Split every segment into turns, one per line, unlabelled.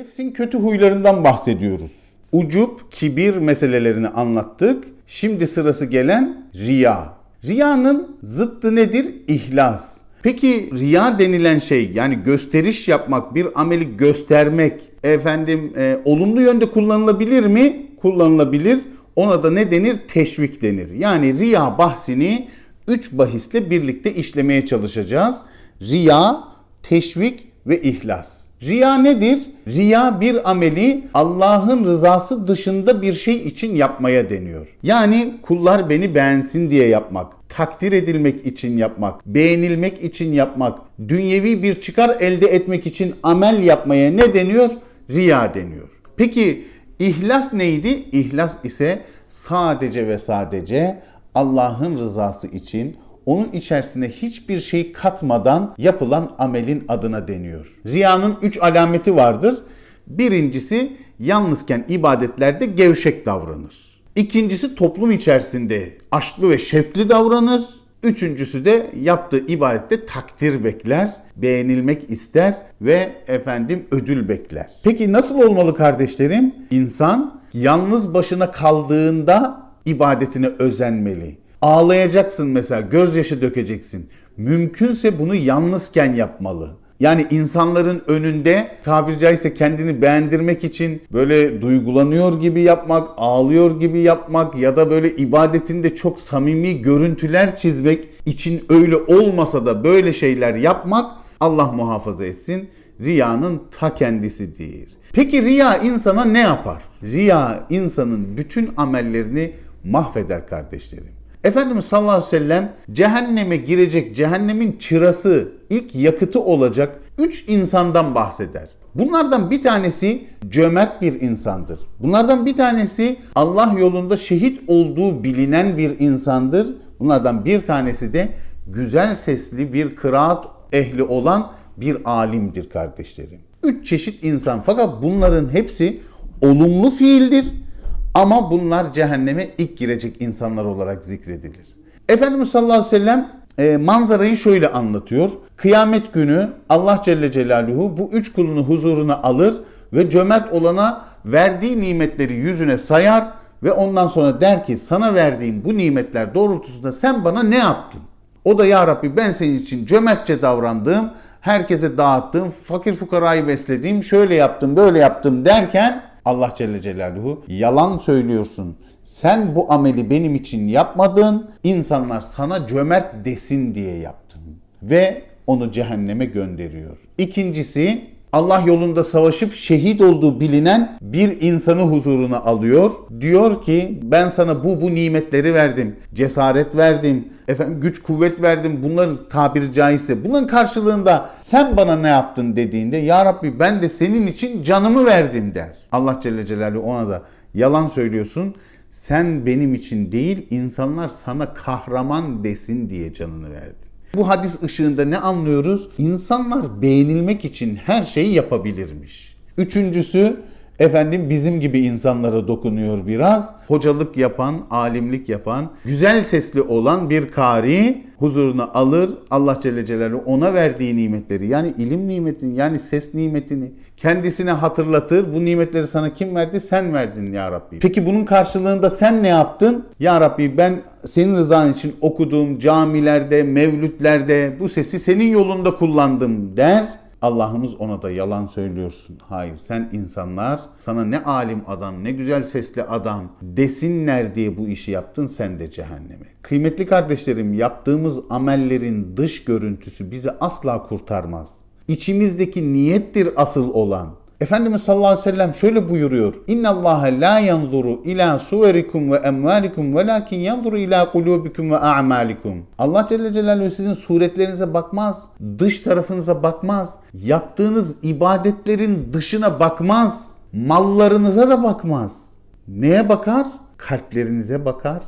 Nefsin kötü huylarından bahsediyoruz. Ucup, kibir meselelerini anlattık. Şimdi sırası gelen riya. Riyanın zıttı nedir? İhlas. Peki riya denilen şey yani gösteriş yapmak, bir ameli göstermek efendim e, olumlu yönde kullanılabilir mi? Kullanılabilir. Ona da ne denir? Teşvik denir. Yani riya bahsini 3 bahisle birlikte işlemeye çalışacağız. Riya, teşvik ve ihlas. Riya nedir? Riya bir ameli Allah'ın rızası dışında bir şey için yapmaya deniyor. Yani kullar beni beğensin diye yapmak, takdir edilmek için yapmak, beğenilmek için yapmak, dünyevi bir çıkar elde etmek için amel yapmaya ne deniyor? Riya deniyor. Peki ihlas neydi? İhlas ise sadece ve sadece Allah'ın rızası için onun içerisine hiçbir şey katmadan yapılan amelin adına deniyor. Riyanın üç alameti vardır. Birincisi yalnızken ibadetlerde gevşek davranır. İkincisi toplum içerisinde aşklı ve şevkli davranır. Üçüncüsü de yaptığı ibadette takdir bekler, beğenilmek ister ve efendim ödül bekler. Peki nasıl olmalı kardeşlerim? İnsan yalnız başına kaldığında ibadetine özenmeli. Ağlayacaksın mesela, gözyaşı dökeceksin. Mümkünse bunu yalnızken yapmalı. Yani insanların önünde tabiri caizse kendini beğendirmek için böyle duygulanıyor gibi yapmak, ağlıyor gibi yapmak ya da böyle ibadetinde çok samimi görüntüler çizmek için öyle olmasa da böyle şeyler yapmak Allah muhafaza etsin riyanın ta kendisidir. Peki riya insana ne yapar? Riya insanın bütün amellerini mahveder kardeşlerim. Efendimiz sallallahu aleyhi ve sellem cehenneme girecek cehennemin çırası ilk yakıtı olacak 3 insandan bahseder. Bunlardan bir tanesi cömert bir insandır. Bunlardan bir tanesi Allah yolunda şehit olduğu bilinen bir insandır. Bunlardan bir tanesi de güzel sesli bir kıraat ehli olan bir alimdir kardeşlerim. Üç çeşit insan fakat bunların hepsi olumlu fiildir ama bunlar cehenneme ilk girecek insanlar olarak zikredilir. Efendimiz sallallahu aleyhi ve sellem e, manzarayı şöyle anlatıyor. Kıyamet günü Allah Celle Celaluhu bu üç kulunu huzuruna alır ve cömert olana verdiği nimetleri yüzüne sayar ve ondan sonra der ki sana verdiğim bu nimetler doğrultusunda sen bana ne yaptın? O da ya Rabbi ben senin için cömertçe davrandım, herkese dağıttım, fakir fukarayı besledim, şöyle yaptım, böyle yaptım derken Allah Celle Celaluhu yalan söylüyorsun. Sen bu ameli benim için yapmadın. İnsanlar sana cömert desin diye yaptın. Ve onu cehenneme gönderiyor. İkincisi Allah yolunda savaşıp şehit olduğu bilinen bir insanı huzuruna alıyor. Diyor ki ben sana bu bu nimetleri verdim. Cesaret verdim. Efendim güç kuvvet verdim. Bunların tabiri caizse bunun karşılığında sen bana ne yaptın dediğinde ya Rabbi ben de senin için canımı verdim der. Allah Celle Celaluhu ona da yalan söylüyorsun. Sen benim için değil insanlar sana kahraman desin diye canını verdin. Bu hadis ışığında ne anlıyoruz? İnsanlar beğenilmek için her şeyi yapabilirmiş. Üçüncüsü efendim bizim gibi insanlara dokunuyor biraz. Hocalık yapan, alimlik yapan, güzel sesli olan bir kari huzuruna alır. Allah Celle Celaluhu ona verdiği nimetleri yani ilim nimetini yani ses nimetini kendisine hatırlatır. Bu nimetleri sana kim verdi? Sen verdin ya Rabbi. Peki bunun karşılığında sen ne yaptın? Ya Rabbi ben senin rızan için okuduğum camilerde, mevlütlerde bu sesi senin yolunda kullandım der. Allah'ımız ona da yalan söylüyorsun. Hayır sen insanlar sana ne alim adam ne güzel sesli adam desinler diye bu işi yaptın sen de cehenneme. Kıymetli kardeşlerim yaptığımız amellerin dış görüntüsü bizi asla kurtarmaz. İçimizdeki niyettir asıl olan. Efendimiz sallallahu aleyhi ve sellem şöyle buyuruyor. İnna Allah la yanzuru ila suverikum ve emvalikum velakin yanzuru ila kulubikum ve a'malikum. Allah Celle Celaluhu sizin suretlerinize bakmaz, dış tarafınıza bakmaz, yaptığınız ibadetlerin dışına bakmaz, mallarınıza da bakmaz. Neye bakar? Kalplerinize bakar,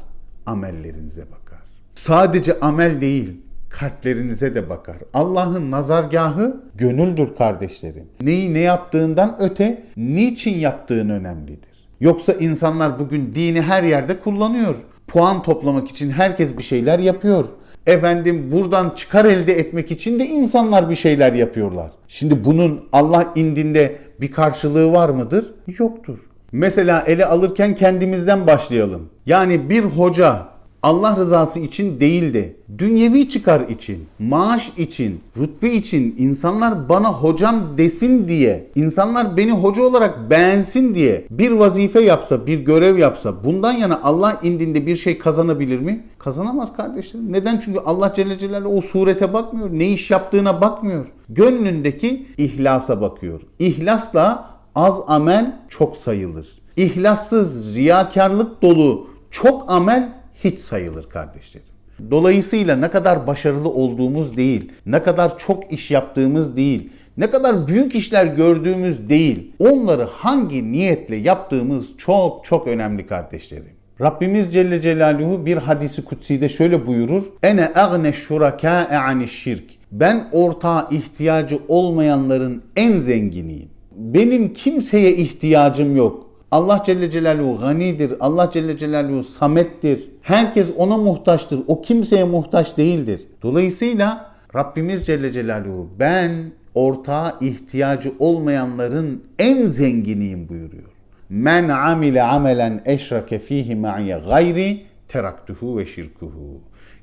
amellerinize bakar. Sadece amel değil, kalplerinize de bakar. Allah'ın nazargahı gönüldür kardeşlerim. Neyi ne yaptığından öte niçin yaptığın önemlidir. Yoksa insanlar bugün dini her yerde kullanıyor. Puan toplamak için herkes bir şeyler yapıyor. Efendim buradan çıkar elde etmek için de insanlar bir şeyler yapıyorlar. Şimdi bunun Allah indinde Bir karşılığı var mıdır? Yoktur. Mesela ele alırken kendimizden başlayalım. Yani bir hoca Allah rızası için değil de dünyevi çıkar için, maaş için, rütbe için insanlar bana hocam desin diye, insanlar beni hoca olarak beğensin diye bir vazife yapsa, bir görev yapsa bundan yana Allah indinde bir şey kazanabilir mi? Kazanamaz kardeşlerim. Neden? Çünkü Allah Celle Celaluhu o surete bakmıyor. Ne iş yaptığına bakmıyor. Gönlündeki ihlasa bakıyor. İhlasla az amel çok sayılır. İhlassız, riyakarlık dolu çok amel hiç sayılır kardeşlerim. Dolayısıyla ne kadar başarılı olduğumuz değil, ne kadar çok iş yaptığımız değil, ne kadar büyük işler gördüğümüz değil, onları hangi niyetle yaptığımız çok çok önemli kardeşlerim. Rabbimiz Celle Celaluhu bir hadisi kutsi'de şöyle buyurur. Ene agne şurakâe aniş şirk. Ben ortağa ihtiyacı olmayanların en zenginiyim. Benim kimseye ihtiyacım yok. Allah Celle Celaluhu ganidir. Allah Celle Celaluhu samettir. Herkes ona muhtaçtır. O kimseye muhtaç değildir. Dolayısıyla Rabbimiz Celle Celaluhu ben ortağa ihtiyacı olmayanların en zenginiyim buyuruyor. Men amile amelen eşrake fihi ma'iye gayri teraktuhu ve şirkuhu.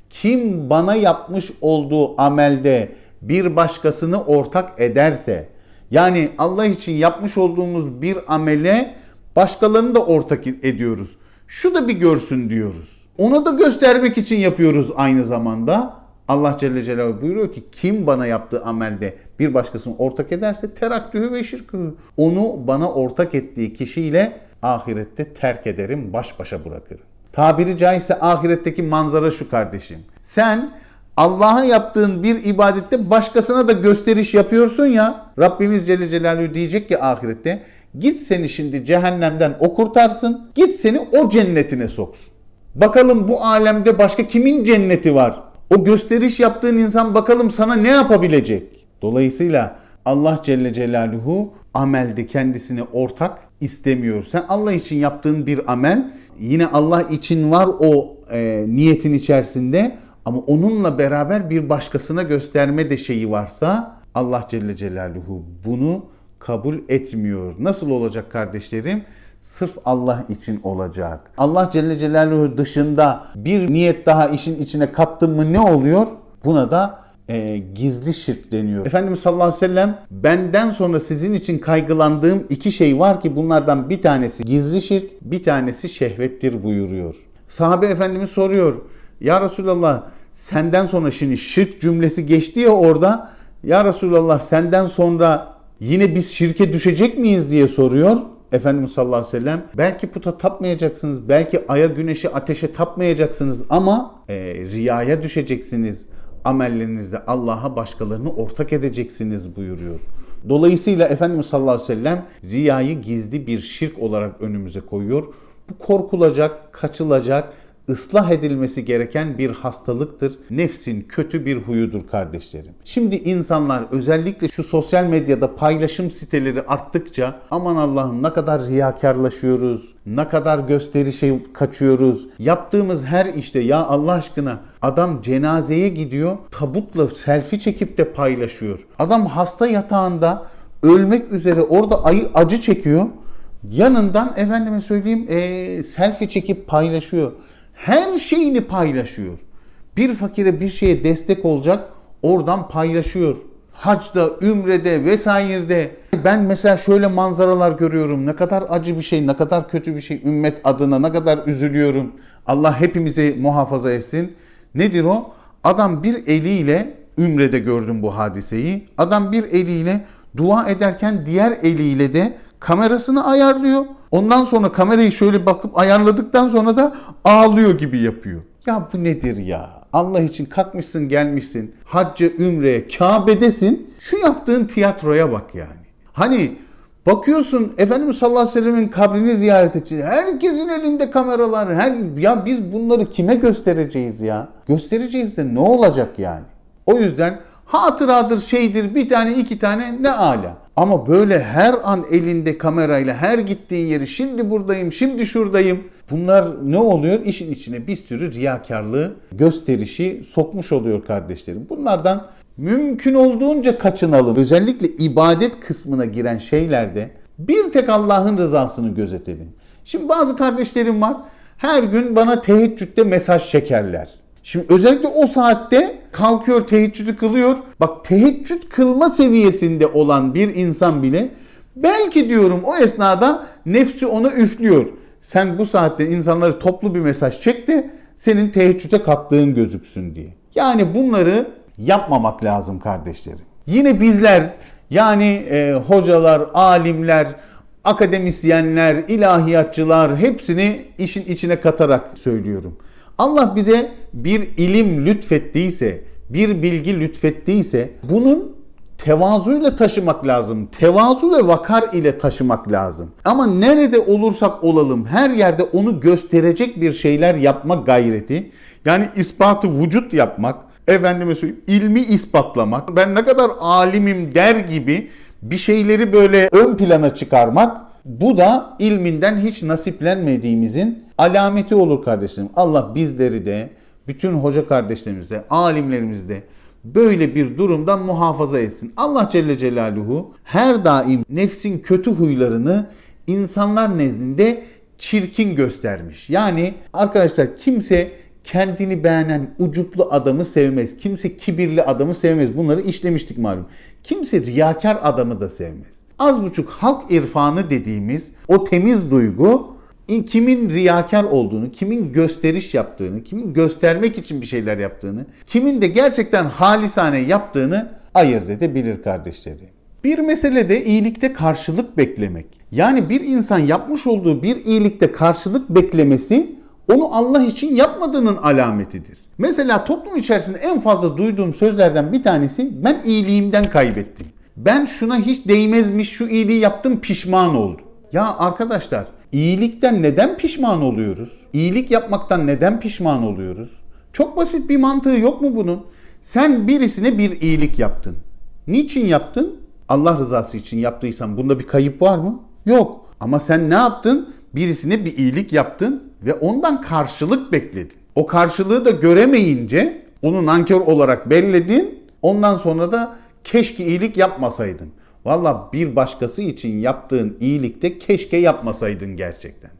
Kim bana yapmış olduğu amelde bir başkasını ortak ederse yani Allah için yapmış olduğumuz bir amele başkalarını da ortak ediyoruz. Şu da bir görsün diyoruz. Onu da göstermek için yapıyoruz aynı zamanda. Allah Celle Celaluhu buyuruyor ki kim bana yaptığı amelde bir başkasını ortak ederse teraktühü ve şirkühü. Onu bana ortak ettiği kişiyle ahirette terk ederim, baş başa bırakırım. Tabiri caizse ahiretteki manzara şu kardeşim. Sen Allah'a yaptığın bir ibadette başkasına da gösteriş yapıyorsun ya. Rabbimiz Celle Celaluhu diyecek ki ahirette git seni şimdi cehennemden o kurtarsın. Git seni o cennetine soksun. Bakalım bu alemde başka kimin cenneti var? O gösteriş yaptığın insan bakalım sana ne yapabilecek? Dolayısıyla Allah Celle Celaluhu amelde kendisine ortak istemiyor. Sen Allah için yaptığın bir amel yine Allah için var o e, niyetin içerisinde ama onunla beraber bir başkasına gösterme de şeyi varsa Allah Celle Celaluhu bunu kabul etmiyor. Nasıl olacak kardeşlerim? Sırf Allah için olacak. Allah Celle Celaluhu dışında bir niyet daha işin içine kattın mı ne oluyor? Buna da e, gizli şirk deniyor. Efendimiz sallallahu aleyhi ve sellem benden sonra sizin için kaygılandığım iki şey var ki bunlardan bir tanesi gizli şirk, bir tanesi şehvettir buyuruyor. Sahabe Efendimiz soruyor. Ya Resulallah senden sonra şimdi şirk cümlesi geçti ya orada. Ya Resulallah senden sonra yine biz şirke düşecek miyiz diye soruyor. Efendimiz sallallahu aleyhi ve sellem belki puta tapmayacaksınız, belki aya, güneşe, ateşe tapmayacaksınız ama e, riyaya düşeceksiniz. Amellerinizde Allah'a başkalarını ortak edeceksiniz buyuruyor. Dolayısıyla Efendimiz sallallahu aleyhi ve sellem riyayı gizli bir şirk olarak önümüze koyuyor. Bu korkulacak, kaçılacak, ıslah edilmesi gereken bir hastalıktır. Nefsin kötü bir huyudur kardeşlerim. Şimdi insanlar özellikle şu sosyal medyada paylaşım siteleri arttıkça aman Allah'ım ne kadar riyakarlaşıyoruz, ne kadar gösterişe kaçıyoruz. Yaptığımız her işte ya Allah aşkına adam cenazeye gidiyor tabutla selfie çekip de paylaşıyor. Adam hasta yatağında ölmek üzere orada ayı acı çekiyor. Yanından efendime söyleyeyim e, selfie çekip paylaşıyor her şeyini paylaşıyor. Bir fakire bir şeye destek olacak oradan paylaşıyor. Hacda, ümrede vesairede ben mesela şöyle manzaralar görüyorum. Ne kadar acı bir şey, ne kadar kötü bir şey ümmet adına ne kadar üzülüyorum. Allah hepimizi muhafaza etsin. Nedir o? Adam bir eliyle ümrede gördüm bu hadiseyi. Adam bir eliyle dua ederken diğer eliyle de kamerasını ayarlıyor. Ondan sonra kamerayı şöyle bakıp ayarladıktan sonra da ağlıyor gibi yapıyor. Ya bu nedir ya? Allah için kalkmışsın gelmişsin. Hacca, ümreye, Kabe'desin. Şu yaptığın tiyatroya bak yani. Hani bakıyorsun Efendimiz sallallahu aleyhi ve sellemin kabrini ziyaret edeceğiz. Herkesin elinde kameralar. Her, ya biz bunları kime göstereceğiz ya? Göstereceğiz de ne olacak yani? O yüzden hatıradır şeydir bir tane iki tane ne ala. Ama böyle her an elinde kamerayla her gittiğin yeri şimdi buradayım şimdi şuradayım. Bunlar ne oluyor? İşin içine bir sürü riyakarlığı, gösterişi sokmuş oluyor kardeşlerim. Bunlardan mümkün olduğunca kaçınalım. Özellikle ibadet kısmına giren şeylerde bir tek Allah'ın rızasını gözetelim. Şimdi bazı kardeşlerim var. Her gün bana teheccüde mesaj çekerler. Şimdi özellikle o saatte kalkıyor teheccüdü kılıyor. Bak teheccüd kılma seviyesinde olan bir insan bile belki diyorum o esnada nefsi ona üflüyor. Sen bu saatte insanları toplu bir mesaj çek de senin teheccüde kalktığın gözüksün diye. Yani bunları yapmamak lazım kardeşlerim. Yine bizler yani e, hocalar, alimler, akademisyenler, ilahiyatçılar hepsini işin içine katarak söylüyorum. Allah bize bir ilim lütfettiyse, bir bilgi lütfettiyse bunun tevazuyla taşımak lazım. Tevazu ve vakar ile taşımak lazım. Ama nerede olursak olalım her yerde onu gösterecek bir şeyler yapma gayreti. Yani ispatı vücut yapmak, efendime söyleyeyim ilmi ispatlamak, ben ne kadar alimim der gibi bir şeyleri böyle ön plana çıkarmak bu da ilminden hiç nasiplenmediğimizin alameti olur kardeşlerim. Allah bizleri de bütün hoca kardeşlerimizi de alimlerimizi de böyle bir durumdan muhafaza etsin. Allah Celle Celaluhu her daim nefsin kötü huylarını insanlar nezdinde çirkin göstermiş. Yani arkadaşlar kimse kendini beğenen ucuplu adamı sevmez. Kimse kibirli adamı sevmez. Bunları işlemiştik malum. Kimse riyakar adamı da sevmez. Az buçuk halk irfanı dediğimiz o temiz duygu kimin riyakar olduğunu, kimin gösteriş yaptığını, kimin göstermek için bir şeyler yaptığını, kimin de gerçekten halisane yaptığını ayırt edebilir kardeşleri. Bir mesele de iyilikte karşılık beklemek. Yani bir insan yapmış olduğu bir iyilikte karşılık beklemesi onu Allah için yapmadığının alametidir. Mesela toplum içerisinde en fazla duyduğum sözlerden bir tanesi ben iyiliğimden kaybettim. Ben şuna hiç değmezmiş şu iyiliği yaptım pişman oldum. Ya arkadaşlar iyilikten neden pişman oluyoruz? İyilik yapmaktan neden pişman oluyoruz? Çok basit bir mantığı yok mu bunun? Sen birisine bir iyilik yaptın. Niçin yaptın? Allah rızası için yaptıysan bunda bir kayıp var mı? Yok. Ama sen ne yaptın? Birisine bir iyilik yaptın ve ondan karşılık bekledin. O karşılığı da göremeyince onu nankör olarak belledin. Ondan sonra da keşke iyilik yapmasaydın. Valla bir başkası için yaptığın iyilikte keşke yapmasaydın gerçekten.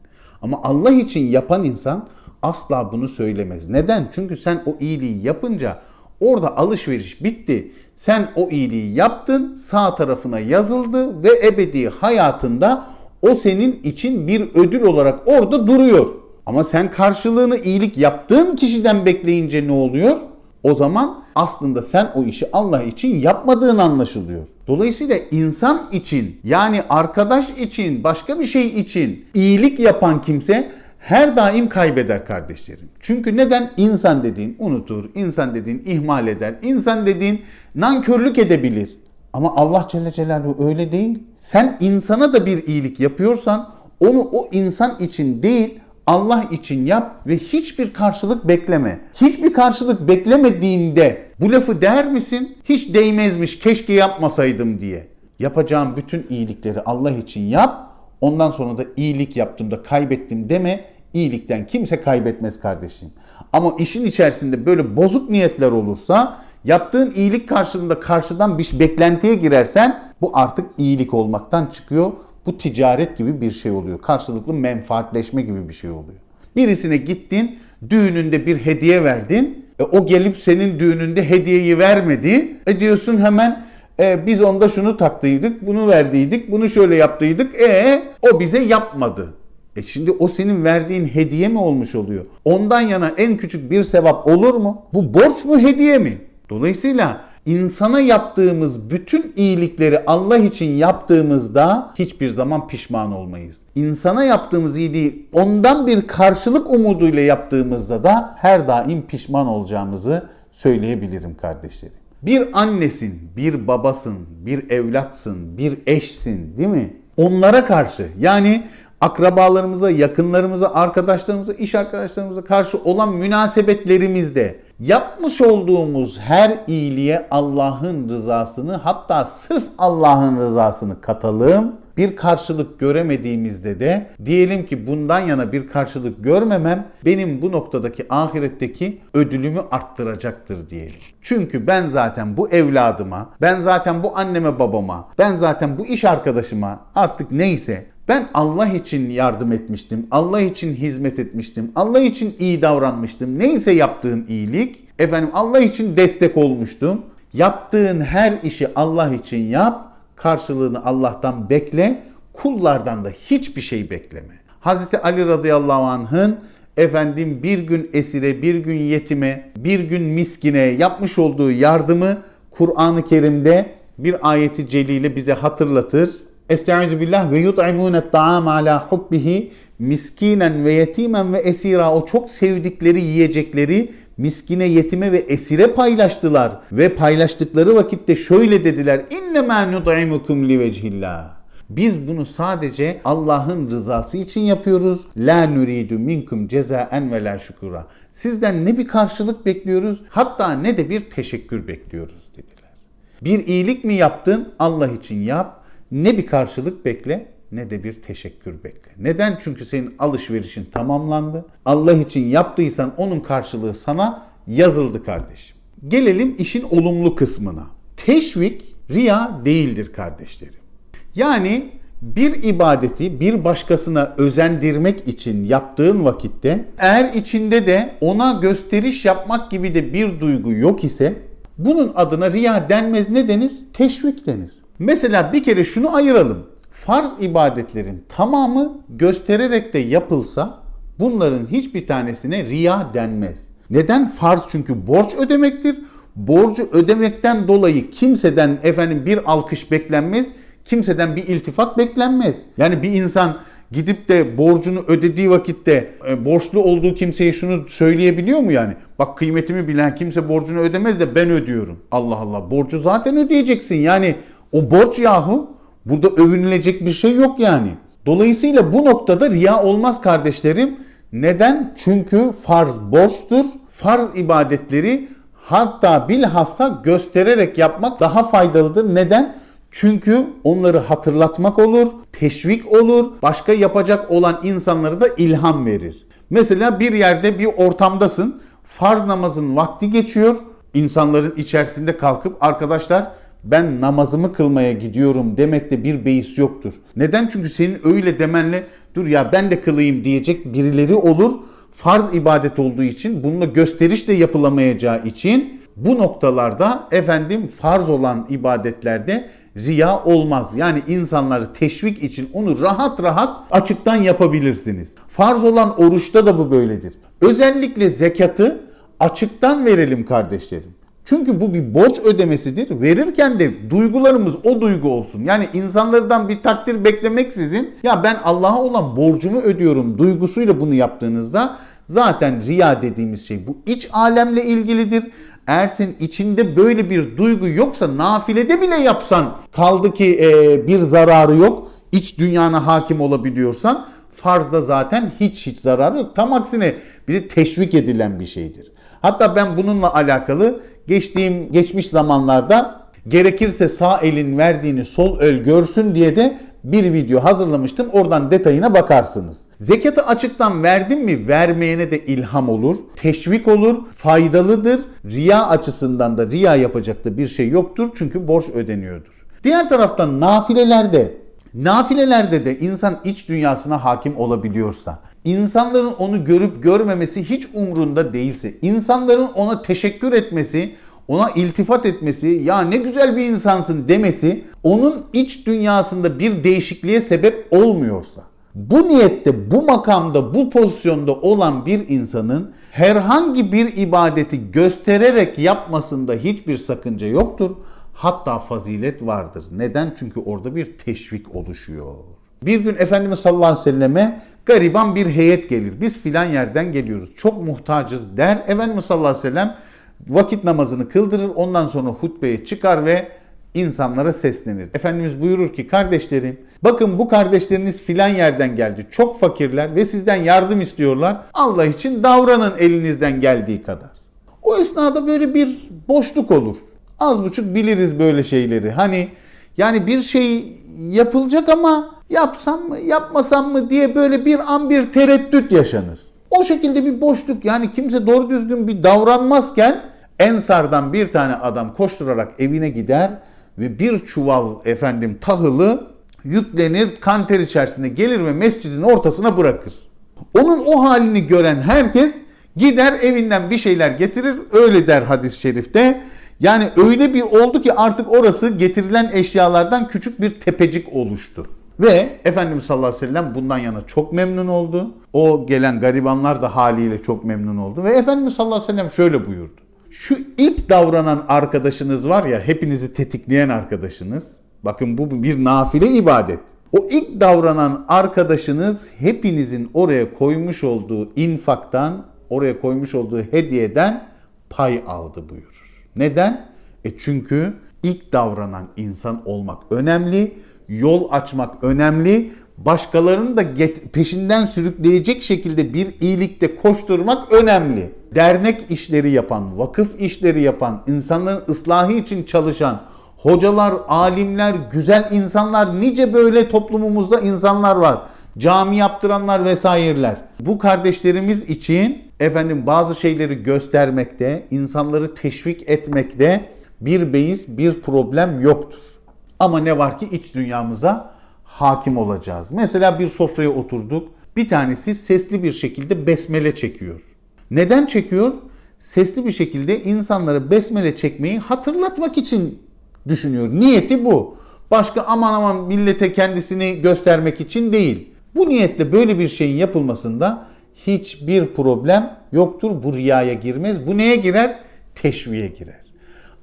Ama Allah için yapan insan asla bunu söylemez. Neden? Çünkü sen o iyiliği yapınca orada alışveriş bitti. Sen o iyiliği yaptın, sağ tarafına yazıldı ve ebedi hayatında o senin için bir ödül olarak orada duruyor. Ama sen karşılığını iyilik yaptığın kişiden bekleyince ne oluyor? O zaman aslında sen o işi Allah için yapmadığın anlaşılıyor. Dolayısıyla insan için yani arkadaş için başka bir şey için iyilik yapan kimse her daim kaybeder kardeşlerim. Çünkü neden? İnsan dediğin unutur, insan dediğin ihmal eder, insan dediğin nankörlük edebilir. Ama Allah Celle Celaluhu öyle değil. Sen insana da bir iyilik yapıyorsan onu o insan için değil Allah için yap ve hiçbir karşılık bekleme. Hiçbir karşılık beklemediğinde bu lafı der misin? Hiç değmezmiş keşke yapmasaydım diye. Yapacağım bütün iyilikleri Allah için yap. Ondan sonra da iyilik yaptığımda kaybettim deme. İyilikten kimse kaybetmez kardeşim. Ama işin içerisinde böyle bozuk niyetler olursa yaptığın iyilik karşılığında karşıdan bir beklentiye girersen bu artık iyilik olmaktan çıkıyor. Bu ticaret gibi bir şey oluyor. Karşılıklı menfaatleşme gibi bir şey oluyor. Birisine gittin, düğününde bir hediye verdin. E, o gelip senin düğününde hediyeyi vermedi. E diyorsun hemen e, biz onda şunu taktıydık, bunu verdiydik, bunu şöyle yaptıydık. E o bize yapmadı. E şimdi o senin verdiğin hediye mi olmuş oluyor? Ondan yana en küçük bir sevap olur mu? Bu borç mu hediye mi? Dolayısıyla insana yaptığımız bütün iyilikleri Allah için yaptığımızda hiçbir zaman pişman olmayız. İnsana yaptığımız iyiliği ondan bir karşılık umuduyla yaptığımızda da her daim pişman olacağımızı söyleyebilirim kardeşlerim. Bir annesin, bir babasın, bir evlatsın, bir eşsin değil mi? Onlara karşı yani akrabalarımıza, yakınlarımıza, arkadaşlarımıza, iş arkadaşlarımıza karşı olan münasebetlerimizde Yapmış olduğumuz her iyiliğe Allah'ın rızasını hatta sırf Allah'ın rızasını katalım. Bir karşılık göremediğimizde de diyelim ki bundan yana bir karşılık görmemem benim bu noktadaki ahiretteki ödülümü arttıracaktır diyelim. Çünkü ben zaten bu evladıma, ben zaten bu anneme babama, ben zaten bu iş arkadaşıma artık neyse ben Allah için yardım etmiştim, Allah için hizmet etmiştim, Allah için iyi davranmıştım. Neyse yaptığın iyilik, efendim Allah için destek olmuştum. Yaptığın her işi Allah için yap, karşılığını Allah'tan bekle, kullardan da hiçbir şey bekleme. Hazreti Ali radıyallahu anh'ın efendim bir gün esire, bir gün yetime, bir gün miskine yapmış olduğu yardımı Kur'an-ı Kerim'de bir ayeti celile bize hatırlatır. Estaizu billah ve yut'imûne ta'am ala hubbihi miskinen ve yetimen ve esira o çok sevdikleri yiyecekleri miskine, yetime ve esire paylaştılar ve paylaştıkları vakitte şöyle dediler: "İnnemâ nut'imukum livecihillah." Biz bunu sadece Allah'ın rızası için yapıyoruz. La nuridu minkum cezaen ve la şükura. Sizden ne bir karşılık bekliyoruz hatta ne de bir teşekkür bekliyoruz dediler. Bir iyilik mi yaptın? Allah için yap. Ne bir karşılık bekle ne de bir teşekkür bekle. Neden? Çünkü senin alışverişin tamamlandı. Allah için yaptıysan onun karşılığı sana yazıldı kardeşim. Gelelim işin olumlu kısmına. Teşvik riya değildir kardeşlerim. Yani bir ibadeti bir başkasına özendirmek için yaptığın vakitte eğer içinde de ona gösteriş yapmak gibi de bir duygu yok ise bunun adına riya denmez ne denir? Teşvik denir. Mesela bir kere şunu ayıralım. Farz ibadetlerin tamamı göstererek de yapılsa bunların hiçbir tanesine riya denmez. Neden? Farz çünkü borç ödemektir. Borcu ödemekten dolayı kimseden efendim bir alkış beklenmez kimseden bir iltifat beklenmez. Yani bir insan gidip de borcunu ödediği vakitte e, borçlu olduğu kimseye şunu söyleyebiliyor mu yani? Bak kıymetimi bilen kimse borcunu ödemez de ben ödüyorum. Allah Allah borcu zaten ödeyeceksin. Yani o borç yahu burada övünülecek bir şey yok yani. Dolayısıyla bu noktada riya olmaz kardeşlerim. Neden? Çünkü farz borçtur. Farz ibadetleri hatta bilhassa göstererek yapmak daha faydalıdır. Neden? Çünkü onları hatırlatmak olur, teşvik olur, başka yapacak olan insanlara da ilham verir. Mesela bir yerde bir ortamdasın, farz namazın vakti geçiyor, insanların içerisinde kalkıp arkadaşlar ben namazımı kılmaya gidiyorum demekte bir beis yoktur. Neden? Çünkü senin öyle demenle dur ya ben de kılayım diyecek birileri olur. Farz ibadet olduğu için bununla gösteriş de yapılamayacağı için bu noktalarda efendim farz olan ibadetlerde riya olmaz. Yani insanları teşvik için onu rahat rahat açıktan yapabilirsiniz. Farz olan oruçta da bu böyledir. Özellikle zekatı açıktan verelim kardeşlerim. Çünkü bu bir borç ödemesidir. Verirken de duygularımız o duygu olsun. Yani insanlardan bir takdir beklemeksizin ya ben Allah'a olan borcumu ödüyorum duygusuyla bunu yaptığınızda zaten riya dediğimiz şey bu iç alemle ilgilidir. Eğer senin içinde böyle bir duygu yoksa nafilede bile yapsan kaldı ki e, bir zararı yok. İç dünyana hakim olabiliyorsan farzda zaten hiç hiç zararı yok. Tam aksine bir de teşvik edilen bir şeydir. Hatta ben bununla alakalı geçtiğim geçmiş zamanlarda gerekirse sağ elin verdiğini sol el görsün diye de bir video hazırlamıştım. Oradan detayına bakarsınız. Zekatı açıktan verdin mi vermeyene de ilham olur, teşvik olur, faydalıdır. Riya açısından da riya yapacak da bir şey yoktur çünkü borç ödeniyordur. Diğer taraftan nafilelerde Nafilelerde de insan iç dünyasına hakim olabiliyorsa, insanların onu görüp görmemesi hiç umrunda değilse, insanların ona teşekkür etmesi, ona iltifat etmesi, ya ne güzel bir insansın demesi onun iç dünyasında bir değişikliğe sebep olmuyorsa, bu niyette, bu makamda, bu pozisyonda olan bir insanın herhangi bir ibadeti göstererek yapmasında hiçbir sakınca yoktur. Hatta fazilet vardır. Neden? Çünkü orada bir teşvik oluşuyor. Bir gün Efendimiz sallallahu aleyhi ve selleme gariban bir heyet gelir. Biz filan yerden geliyoruz. Çok muhtacız der. Efendimiz sallallahu aleyhi ve sellem vakit namazını kıldırır. Ondan sonra hutbeye çıkar ve insanlara seslenir. Efendimiz buyurur ki kardeşlerim bakın bu kardeşleriniz filan yerden geldi. Çok fakirler ve sizden yardım istiyorlar. Allah için davranın elinizden geldiği kadar. O esnada böyle bir boşluk olur. Az buçuk biliriz böyle şeyleri. Hani yani bir şey yapılacak ama yapsam mı yapmasam mı diye böyle bir an bir tereddüt yaşanır. O şekilde bir boşluk yani kimse doğru düzgün bir davranmazken Ensar'dan bir tane adam koşturarak evine gider ve bir çuval efendim tahılı yüklenir kanter içerisinde gelir ve mescidin ortasına bırakır. Onun o halini gören herkes gider evinden bir şeyler getirir öyle der hadis-i şerifte. Yani öyle bir oldu ki artık orası getirilen eşyalardan küçük bir tepecik oluştu. Ve Efendimiz sallallahu aleyhi ve sellem bundan yana çok memnun oldu. O gelen garibanlar da haliyle çok memnun oldu. Ve Efendimiz sallallahu aleyhi ve sellem şöyle buyurdu. Şu ilk davranan arkadaşınız var ya hepinizi tetikleyen arkadaşınız. Bakın bu bir nafile ibadet. O ilk davranan arkadaşınız hepinizin oraya koymuş olduğu infaktan, oraya koymuş olduğu hediyeden pay aldı buyurur. Neden? E çünkü ilk davranan insan olmak önemli, yol açmak önemli, başkalarını da get- peşinden sürükleyecek şekilde bir iyilikte koşturmak önemli. Dernek işleri yapan, vakıf işleri yapan, insanların ıslahı için çalışan hocalar, alimler, güzel insanlar, nice böyle toplumumuzda insanlar var. Cami yaptıranlar vesaireler. Bu kardeşlerimiz için efendim bazı şeyleri göstermekte, insanları teşvik etmekte bir beis, bir problem yoktur. Ama ne var ki iç dünyamıza hakim olacağız. Mesela bir sofraya oturduk. Bir tanesi sesli bir şekilde besmele çekiyor. Neden çekiyor? Sesli bir şekilde insanlara besmele çekmeyi hatırlatmak için düşünüyor. Niyeti bu. Başka aman aman millete kendisini göstermek için değil. Bu niyetle böyle bir şeyin yapılmasında hiçbir problem yoktur. Bu riyaya girmez. Bu neye girer? Teşviye girer.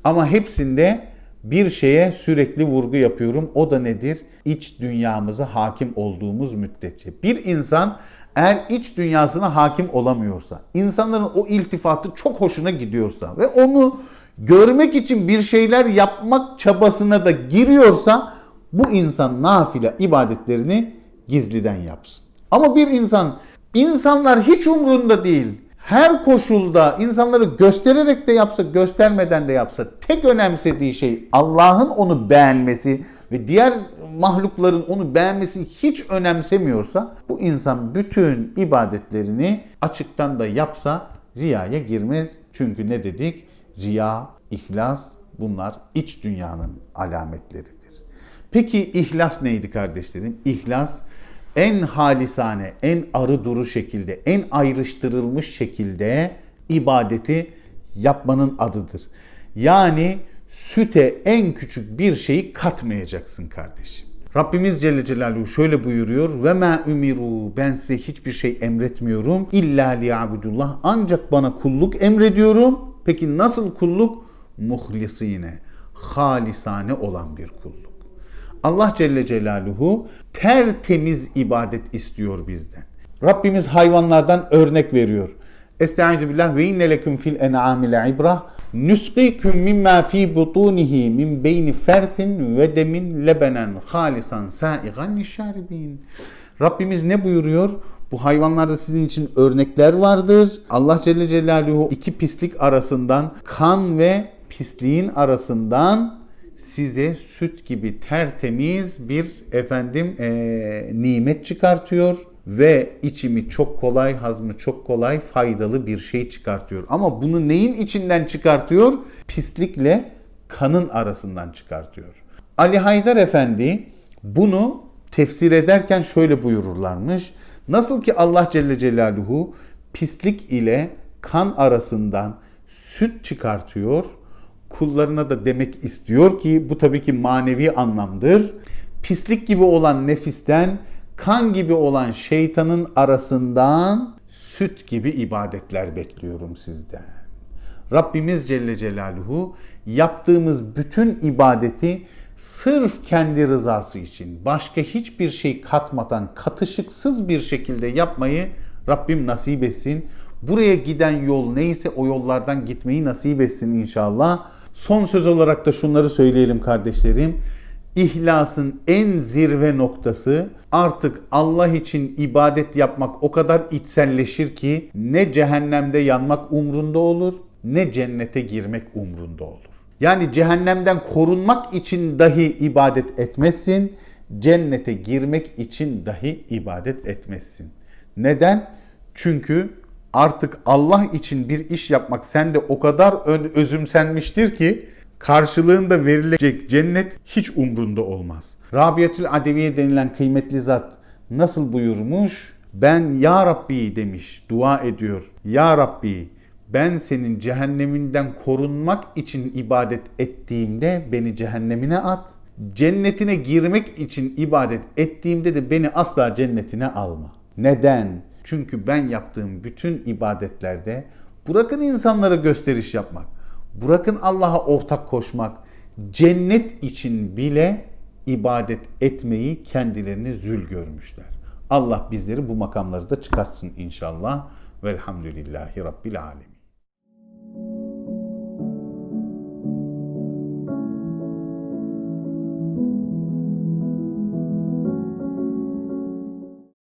Ama hepsinde bir şeye sürekli vurgu yapıyorum. O da nedir? İç dünyamıza hakim olduğumuz müddetçe. Bir insan eğer iç dünyasına hakim olamıyorsa, insanların o iltifatı çok hoşuna gidiyorsa ve onu görmek için bir şeyler yapmak çabasına da giriyorsa bu insan nafile ibadetlerini gizliden yapsın. Ama bir insan insanlar hiç umrunda değil. Her koşulda insanları göstererek de yapsa, göstermeden de yapsa tek önemsediği şey Allah'ın onu beğenmesi ve diğer mahlukların onu beğenmesi hiç önemsemiyorsa bu insan bütün ibadetlerini açıktan da yapsa riyaya girmez. Çünkü ne dedik? Riya, ihlas bunlar iç dünyanın alametleridir. Peki ihlas neydi kardeşlerim? İhlas en halisane, en arı duru şekilde, en ayrıştırılmış şekilde ibadeti yapmanın adıdır. Yani süte en küçük bir şeyi katmayacaksın kardeşim. Rabbimiz Celle Celaluhu şöyle buyuruyor ve ma umiru ben size hiçbir şey emretmiyorum illa liyabudullah ancak bana kulluk emrediyorum. Peki nasıl kulluk? Muhlisine, halisane olan bir kulluk. Allah Celle Celaluhu tertemiz ibadet istiyor bizden. Rabbimiz hayvanlardan örnek veriyor. Estaizu billah ve inne leküm fil en'ami le'ibrah nusqikum mimma fi butunihi min beyni fersin ve demin lebenen halisan saigan lişşaribin. Rabbimiz ne buyuruyor? Bu hayvanlarda sizin için örnekler vardır. Allah Celle Celaluhu iki pislik arasından kan ve pisliğin arasından size süt gibi tertemiz bir efendim eee, nimet çıkartıyor ve içimi çok kolay, hazmı çok kolay, faydalı bir şey çıkartıyor. Ama bunu neyin içinden çıkartıyor? Pislikle kanın arasından çıkartıyor. Ali Haydar Efendi bunu tefsir ederken şöyle buyururlarmış. Nasıl ki Allah Celle Celaluhu pislik ile kan arasından süt çıkartıyor, kullarına da demek istiyor ki bu tabii ki manevi anlamdır. Pislik gibi olan nefisten, kan gibi olan şeytanın arasından süt gibi ibadetler bekliyorum sizden. Rabbimiz Celle Celaluhu yaptığımız bütün ibadeti sırf kendi rızası için başka hiçbir şey katmadan katışıksız bir şekilde yapmayı Rabbim nasip etsin. Buraya giden yol neyse o yollardan gitmeyi nasip etsin inşallah. Son söz olarak da şunları söyleyelim kardeşlerim. İhlasın en zirve noktası artık Allah için ibadet yapmak o kadar içselleşir ki ne cehennemde yanmak umrunda olur ne cennete girmek umrunda olur. Yani cehennemden korunmak için dahi ibadet etmezsin, cennete girmek için dahi ibadet etmezsin. Neden? Çünkü artık Allah için bir iş yapmak sende o kadar ön- özümsenmiştir ki karşılığında verilecek cennet hiç umrunda olmaz. Rabiatül Adeviye denilen kıymetli zat nasıl buyurmuş? Ben Ya Rabbi demiş, dua ediyor. Ya Rabbi ben senin cehenneminden korunmak için ibadet ettiğimde beni cehennemine at. Cennetine girmek için ibadet ettiğimde de beni asla cennetine alma. Neden? Çünkü ben yaptığım bütün ibadetlerde bırakın insanlara gösteriş yapmak, bırakın Allah'a ortak koşmak, cennet için bile ibadet etmeyi kendilerini zül görmüşler. Allah bizleri bu makamları da çıkartsın inşallah. Velhamdülillahi Rabbil Alemin.